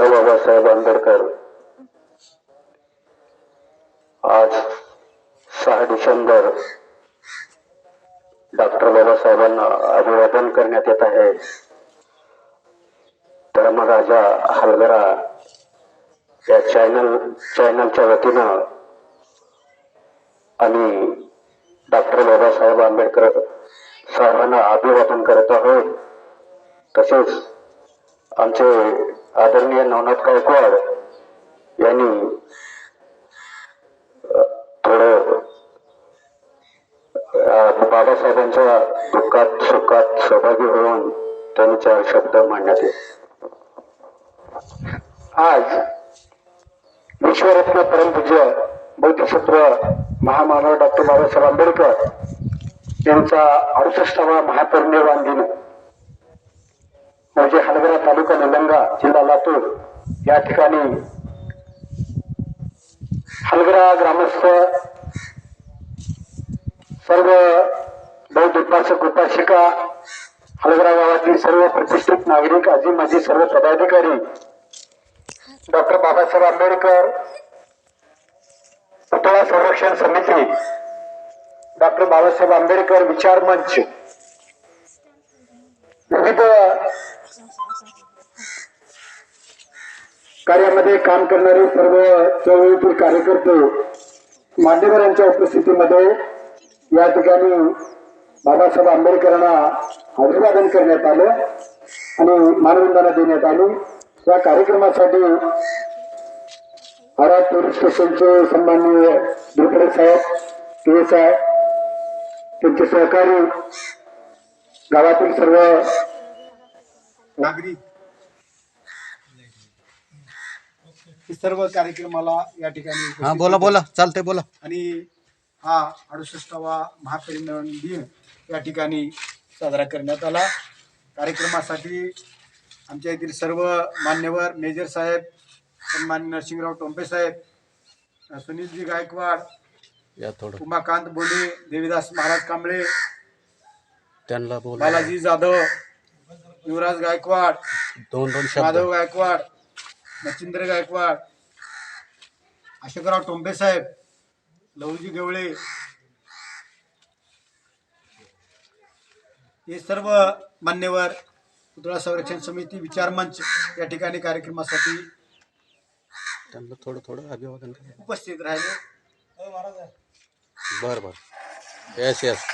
Doctor Babasaheb Ambedkar. आज सहा December doctor बाबासाहेबांना अभिवादन करण्यात येत आहे. धर्मराजा हलगरा या चॅनल चॅनलच्या वतीनं आम्ही डॉक्टर बाबासाहेब आंबेडकर साहेबांना अभिवादन करत आहोत. तसेच आमचे आदरणीय नवनाथ गायकवाड यांनी थोडं बाबासाहेबांच्या दुःखात सुखात सहभागी होऊन त्यांनी चार शब्द मांडण्यात येत. आज विश्वरत्न परमपूज्य बौद्धक्षेत्र महामानव डॉक्टर बाबासाहेब आंबेडकर यांचा अडुसष्टावा महापरिनिर्वाण दिन म्हणजे हलगरा तालुका निलंगा जिल्हा लातूर. या ठिकाणी हलगरा ग्रामस्थ सर्व बौद्ध उपासक उपासिका हलगरा गावातील सर्व प्रतिष्ठित नागरिक आजी माझी सर्व पदाधिकारी डॉक्टर बाबासाहेब आंबेडकर पुतळा संरक्षण समिती डॉक्टर बाबासाहेब आंबेडकर विचार मंच विविध कार्यामध्ये काम करणारे सर्व चळवळीतील कार्यकर्ते मान्यवरांच्या उपस्थितीमध्ये या ठिकाणी बाबासाहेब आंबेडकरांना अभिवादन करण्यात आलं आणि मानवंदना देण्यात आली. या कार्यक्रमासाठी आरा पोलीस स्टेशनचे सन्माननीय दुर्पडे साहेब टी साहेब त्यांचे सहकारी गावातील सर्व नागरिक हे सर्व कार्यक्रमाला या ठिकाणी उपस्थित हा बोला होते. बोला. चालतंय बोला. आणि हा अडुसष्टावा महापरिनिर्वाण दिन या ठिकाणी साजरा करण्यात आला. कार्यक्रमासाठी आमच्या येथील सर्व मान्यवर मेजर साहेब सन्मान्य नरसिंहराव टोंपे साहेब सुनीलजी गायकवाड या थोडं. उमाकांत बोले देवीदास महाराज कांबळे त्यांना बोला बालाजी जाधव युवराज गायकवाड दोन दोन शब्द. माधव गायकवाड मच्छिंद्र गायकवाड अशोकराव टोंबे साहेब लहुजी गवळे. हे सर्व मान्यवर पुतळा संरक्षण समिती विचार मंच या ठिकाणी कार्यक्रमासाठी त्यांना थोडं थोडं अभिवादन करा. उपस्थित राहिले. बरं बरं. Yes yes